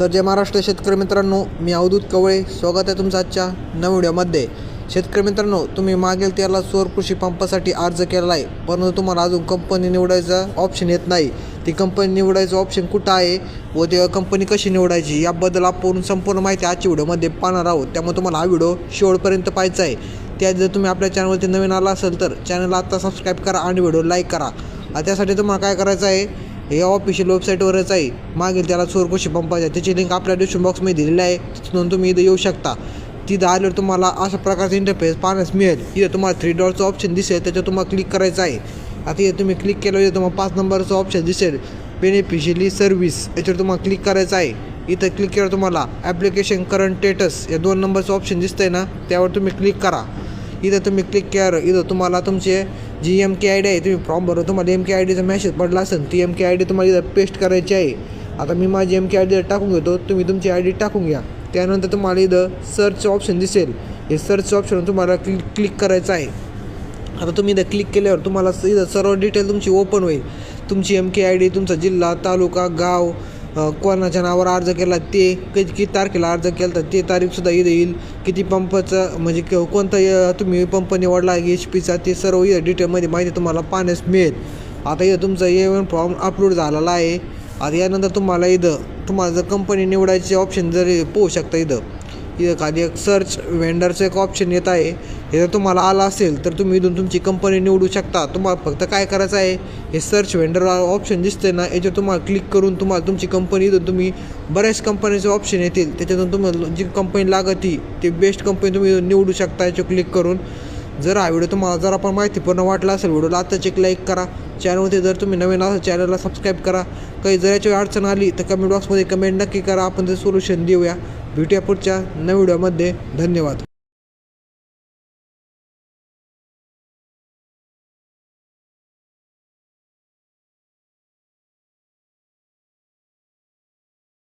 तर जय महाराष्ट्र शेतकरी मित्रांनो मी अवधूत कवळे. स्वागत आहे तुमचं आजच्या नवीन व्हिडिओमध्ये. शेतकरी मित्रांनो तुम्ही मागेल त्याला सौर कृषी पंपासाठी अर्ज केला आहे. परंतु तुम्हाला अजून कंपनी निवडायचा ऑप्शन येत नाही. ती कंपनी निवडायचं ऑप्शन कुठं आहे व ते कंपनी कशी निवडायची याबद्दल आपण संपूर्ण माहिती आजच्या व्हिडिओमध्ये पाहणार आहोत. त्यामुळे तुम्हाला हा व्हिडिओ शेवटपर्यंत पाहायचा आहे. त्या जर तुम्ही आपल्या चॅनलवरती नवीन आला असेल तर चॅनलला आत्ता सबस्क्राईब करा आणि व्हिडिओ लाईक करा. त्यासाठी तुम्हाला काय करायचं आहे? हे ऑफिशियल वेबसाईटवरच आहे. मागील त्याला चोर कृषी पंपाच्या त्याची लिंक आपल्या डिस्क्रिप्शन बॉक्समध्ये दिलेली आहे. तिथून तुम्ही इथं येऊ शकता. तिथं आल्यावर तुम्हाला अशा प्रकारचा इंटरफेस पाहण्यास मिळेल. इथं तुम्हाला थ्री डॉटचं ऑप्शन दिसेल त्याच्यावर तुम्हाला क्लिक करायचं आहे. आता इथं तुम्ही क्लिक केलं इथं तुम्हाला पाच नंबरचं ऑप्शन दिसेल. बेनिफिशियली सर्व्हिस याच्यावर तुम्हाला क्लिक करायचं आहे. इथं क्लिक केल्यावर तुम्हाला ॲप्लिकेशन करंट स्टेटस या दोन नंबरचं ऑप्शन दिसतंय ना त्यावर तुम्ही क्लिक करा. इथं तुम्ही क्लिक केल्यावर इथं तुम्हाला तुमचे G M K I D आहे तुम्ही फॉर्म भरून तुम्हाला एम के आय डीचा मॅसेज पडला असेल ती एम के आय डी तुम्हाला इथं पेस्ट करायची आहे. आता मी माझी एम के आय डी टाकून घेतो तुम्ही तुमची आय डी टाकून घ्या. त्यानंतर तुम्हाला इथं सर्च ऑप्शन दिसेल. हे सर्च ऑप्शन तुम्हाला क्लिक क्लिक करायचं आहे. आता तुम्ही इथं क्लिक केल्यावर तुम्हाला इथं सर्व डिटेल तुमची ओपन होईल. तुमची एम के आय डी तुमचा जिल्हा तालुका गाव कोणाच्या नावावर अर्ज केला ते किती किती तारखेला अर्ज केला तर ते तारीखसुद्धा इथं येईल. किती पंपाचं म्हणजे कोणता तुम्ही पंप निवडला एच पीचा ते सर्व इथं डिटेलमध्ये माहिती तुम्हाला पाहण्यास मिळेल. आता इथं तुमचा ए वन फॉर्म अपलोड झालेला आहे. आता यानंतर तुम्हाला इथं तुम्हाला जर कंपनी निवडायचे ऑप्शन जर पोहू शकता इथं इथं खाली एक सर्च वेंडरचं एक ऑप्शन येत आहे. हे जर तुम्हाला आलं असेल तर तुम्ही इथून तुमची कंपनी निवडू शकता. तुम्हाला फक्त काय करायचं आहे? हे सर्च वेंडर ऑप्शन दिसते ना याच्यावर तुम्हाला क्लिक करून तुम्हाला तुमची कंपनी इथून तुम्ही बऱ्याच कंपनीचे ऑप्शन येतील. त्याच्यातून तुम्हाला जी कंपनी लागती ते बेस्ट कंपनी तुम्ही निवडू शकता याच्यावर क्लिक करून. जर हा व्हिडिओ तुम्हाला जर आपण माहितीपूर्ण वाटला असेल व्हिडिओला आत्ताच एक लाईक करा. चॅनलवरती जर तुम्ही नवीन असाल चॅनलला सबस्क्राईब करा. काही जर याची अडचण आली तर कमेंट बॉक्समध्ये कमेंट नक्की करा. आपण ते सोल्युशन देऊया. ब्युटी पुढच्या नव्या व्हिडिओमध्ये. धन्यवाद.